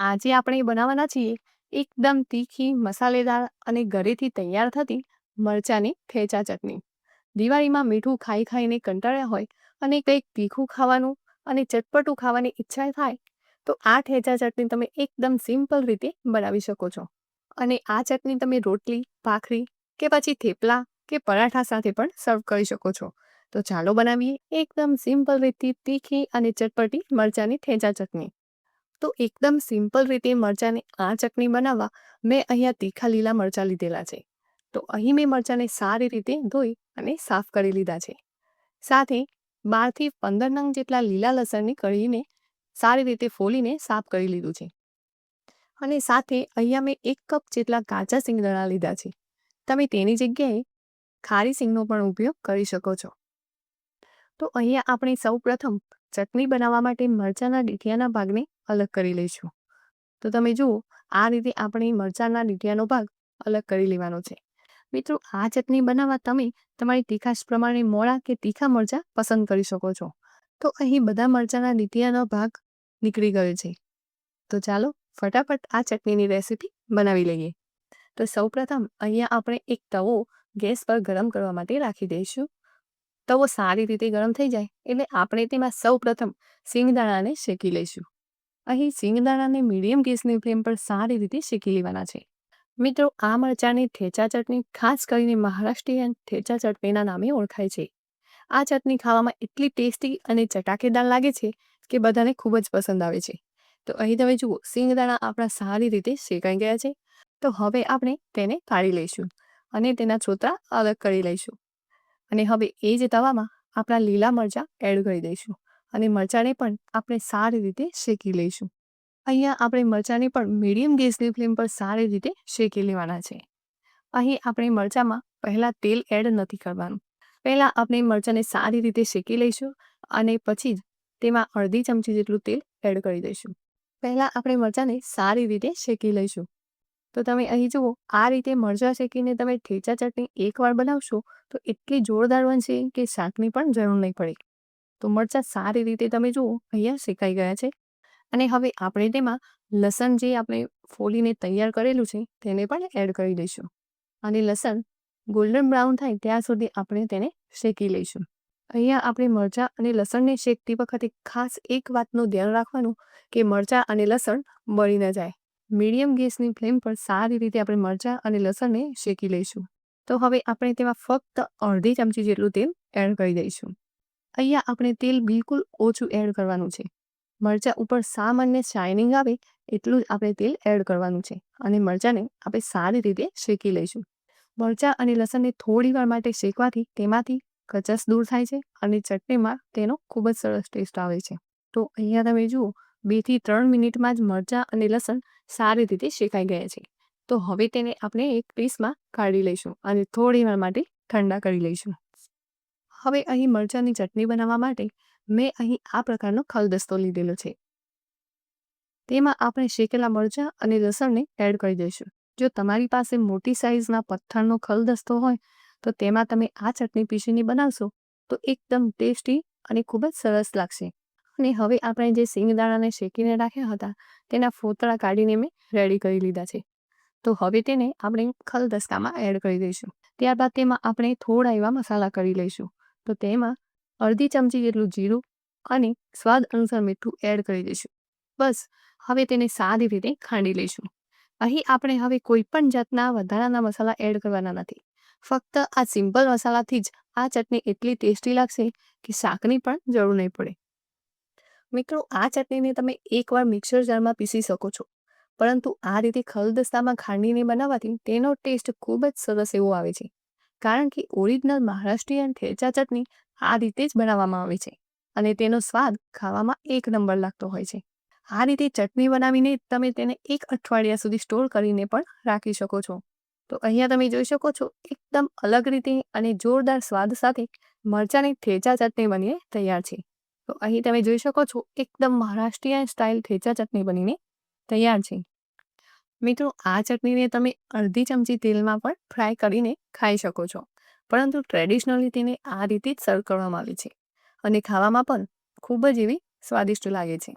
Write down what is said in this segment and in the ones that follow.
આજે આપણે બનાવવાના છીએ, એકદમ તીખી, મસાલેદાર અને ઘરેથી તૈયાર થતી મરચાંની ઠેચા ચટણી. દિવાળીમાં મીઠું ખાઈ ખાઈને કંટાળ્યા હોય અને કંઈક તીખું ખાવાનું અને ચટપટું ખાવાની ઈચ્છા થાય, તો આ ઠેચા ચટણી તમે એકદમ સિમ્પલ રીતે બનાવી શકો છો. અને આ ચટણી તમે રોટલી, ભાખરી કે પછી થેપલા કે પરાઠા સાથે પણ સર્વ કરી શકો છો. તો ચાલો બનાવીએ એકદમ સિમ્પલ રીતથી તીખી અને ચટપટી મરચાંની ઠેચા ચટણી. તો એકદમ સિમ્પલ રીતે મરચાંની આ ચટણી બનાવવા મેં અહીંયા તીખા લીલા મરચાં લીધેલા છે. તો અહીં મેં મરચાંને સારી રીતે ધોઈ અને સાફ કરી લીધા છે. સાથે બારથી પંદર નંગ જેટલા લીલા લસણની કળીને સારી રીતે ફોલીને સાફ કરી લીધું છે. અને સાથે અહીંયા મેં એક કપ જેટલા કાચા સિંગદાણા લીધા છે. તમે તેની જગ્યાએ ખારી સિંગનો પણ ઉપયોગ કરી શકો છો. તો અહીંયા આપણે સૌ પ્રથમ ચટણી બનાવવા માટે મરચાંના ડીઠિયાના ભાગને અલગ કરી લઈશું. તો તમે જુઓ, આ રીતે આપણે મરચાંના ડીઠિયાનો ભાગ અલગ કરી લેવાનો છે. મિત્રો, આ ચટણી બનાવવા તમે તમારી તીખાશ પ્રમાણે મોળા કે તીખા મરચાં પસંદ કરી શકો છો. તો અહીં બધા મરચાંના ડીઠિયાનો ભાગ નીકળી ગયો છે. તો ચાલો, ફટાફટ આ ચટણીની રેસીપી બનાવી લઈએ. તો સૌપ્રથમ અહીંયા આપણે એક તવો ગેસ પર ગરમ કરવા માટે રાખી દઈશું. તવો સારી રીતે ગરમ થઈ જાય એટલે આપણે તેમાં સૌપ્રથમ સિંગદાણાને શેકી લઈશું. અહીં સિંગદાણાને મીડિયમ ગેસની ફ્લેમ પર સારી રીતે શેકી લેવાના છે. મિત્રો, આ મરચાંની ઠેચા ચટણી ખાસ કરીને મહારાષ્ટ્રીયન થેચા ચટણીના નામે ઓળખાય છે. આ ચટણી ખાવામાં એટલી ટેસ્ટી અને ચટાકેદાર લાગે છે કે બધાને ખૂબ જ પસંદ આવે છે. તો અહીં તમે જુઓ સિંગદાણા આપણા સારી રીતે શેકાઈ ગયા છે. તો હવે આપણે તેને કાઢી લઈશું અને તેના છોતરા અલગ કરી લઈશું. અને હવે એ જ તવામાં આપણા લીલા મરચાં એડ કરી દઈશું. અને મરચાંને પણ આપણે સારી રીતે શેકી લઈશું. અહીંયા આપણે મરચાંને પણ મીડિયમ ગેસની ફ્લેમ પર સારી રીતે શેકી લેવાના છે. અહીં આપણે મરચાંમાં પહેલાં તેલ એડ નથી કરવાનું. પહેલાં આપણે મરચાંને સારી રીતે શેકી લઈશું અને પછી જ તેમાં અડધી ચમચી જેટલું તેલ એડ કરી દઈશું. પહેલાં આપણે મરચાંને સારી રીતે શેકી લઈશું. તો તમે અહીં જુઓ, આ રીતે મરચાં શેકીને તમે ઠેચા ચટણી એકવાર બનાવશો તો એટલી જોરદાર બનશે કે શાકની પણ જરૂર નહીં પડે. તો મરચાં સારી રીતે તમે જુઓ, અહીંયા શેકાઈ ગયા છે. અને હવે આપણે તેમાં લસણ જે આપણે ફોલીને તૈયાર કરેલું છે, તેને પણ એડ કરી દઈશું. અને લસણ ગોલ્ડન બ્રાઉન થાય ત્યાં સુધી આપણે તેને શેકી લઈશું. અહીંયા આપણે મરચાં અને લસણને શેકતી વખતે ખાસ એક વાતનું ધ્યાન રાખવાનું કે મરચાં અને લસણ બળી ન જાય. મીડિયમ ગેસની ફ્લેમ પર સારી રીતે આપણે મરચાં અને લસણને શેકી લઈશું. તો હવે આપણે તેમાં ફક્ત અડધી ચમચી જેટલું તેલ એડ કરી દઈશું. અહીંયા આપણે તેલ બિલકુલ ઓછું એડ કરવાનું છે. મરચાં ઉપર સામાન્ય શાઇનિંગ આવે એટલું જ આપણે તેલ એડ કરવાનું છે અને મરચાંને આપણે સારી રીતે શેકી લઈશું. મરચાં અને લસણને થોડી વાર માટે શેકવાથી તેમાંથી કચસ દૂર થાય છે અને ચટણીમાં તેનો ખૂબ જ સરસ ટેસ્ટ આવે છે. તો અહીંયા તમે જુઓ, બેથી ત્રણ મિનિટમાં જ મરચાં અને લસણ સારી રીતે શેકાઈ ગયા છે. તો હવે તેને આપણે એક પીસમાં કાઢી લઈશું અને થોડી વાર માટે ઠંડા કરી લઈશું. હવે અહીં મરચાંની ચટણી બનાવવા માટે મેં અહીં આ પ્રકારનો ખલદસ્તો લીધેલો છે. તેમાં આપણે શેકેલા મરચાં અને લસણને એડ કરી દઈશું. જો તમારી પાસે મોટી સાઇઝના પથ્થરનો ખલદસ્તો હોય, તો તેમાં તમે આ ચટણી પીસીને બનાવશો તો એકદમ ટેસ્ટી અને ખૂબ જ સરસ લાગશે. અને હવે આપણે જે સિંગદાણાને શેકીને રાખ્યા હતા, તેના ફોતળા કાઢીને મેં રેડી કરી લીધા છે. તો હવે તેને આપણે ખલદસ્તામાં એડ કરી દઈશું. ત્યારબાદ તેમાં આપણે થોડા એવા મસાલા કરી લઈશું. તો તેમાં અડધી ચમચી જેટલું જીરું અને સ્વાદ અનુસાર મીઠું એડ કરી દઈશું. બસ, હવે તેને સારી રીતે ખાંડી લઈશું. અહીં આપણે હવે કોઈ પણ જાતના વધારાના મસાલા એડ કરવાના નથી. ફક્ત આ સિમ્પલ મસાલાથી જ આ ચટણી એટલી ટેસ્ટી લાગશે કે શાકની પણ જરૂર નહીં પડે. મિત્રો, આ ચટણીને તમે એકવાર મિક્સર જારમાં પીસી શકો છો. પરંતુ આ રીતે ખલદસ્તામાં ખાંડીને બનાવવાથી તેનો ટેસ્ટ ખૂબ જ સરસ એવો આવે છે. કારણ કે ઓરિજિનલ મહારાષ્ટ્રીયન ઠેચા ચટણી આ રીતે જ બનાવવામાં આવે છે અને તેનો સ્વાદ ખાવામાં એક નંબર લાગતો હોય છે. આ રીતે ચટણી બનાવીને તમે તેને એક અઠવાડિયા સુધી સ્ટોર કરીને પણ રાખી શકો છો. તો અહીંયા તમે જોઈ શકો છો એકદમ અલગ રીતે અને જોરદાર સ્વાદ સાથે મરચાંની ઠેચા ચટણી બનીને તૈયાર છે. તો અહીં તમે જોઈ શકો છો એકદમ મહારાષ્ટ્રીયન સ્ટાઇલ ઠેચા ચટણી બનીને તૈયાર છે. મિત્રો, આ ચટણીને તમે અડધી ચમચી તેલમાં પણ ફ્રાય કરીને ખાઈ શકો છો. પરંતુ ટ્રેડિશનલી તેને આ રીતે જ સર્વ કરવામાં આવે છે અને ખાવામાં પણ ખૂબ જ એવી સ્વાદિષ્ટ લાગે છે.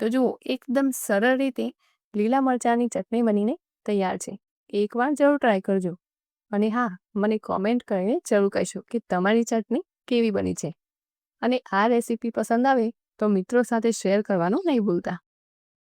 તો જુઓ, એકદમ સરળ રીતે લીલા મરચાંની ચટણી બનીને તૈયાર છે. એકવાર જરૂર ટ્રાય કરજો. અને હા, મને કોમેન્ટ કરીને જરૂર કહેશો કે તમારી ચટણી કેવી બની છે. અને આ રેસીપી પસંદ આવે તો મિત્રો સાથે શેર કરવાનું નહીં ભૂલતા.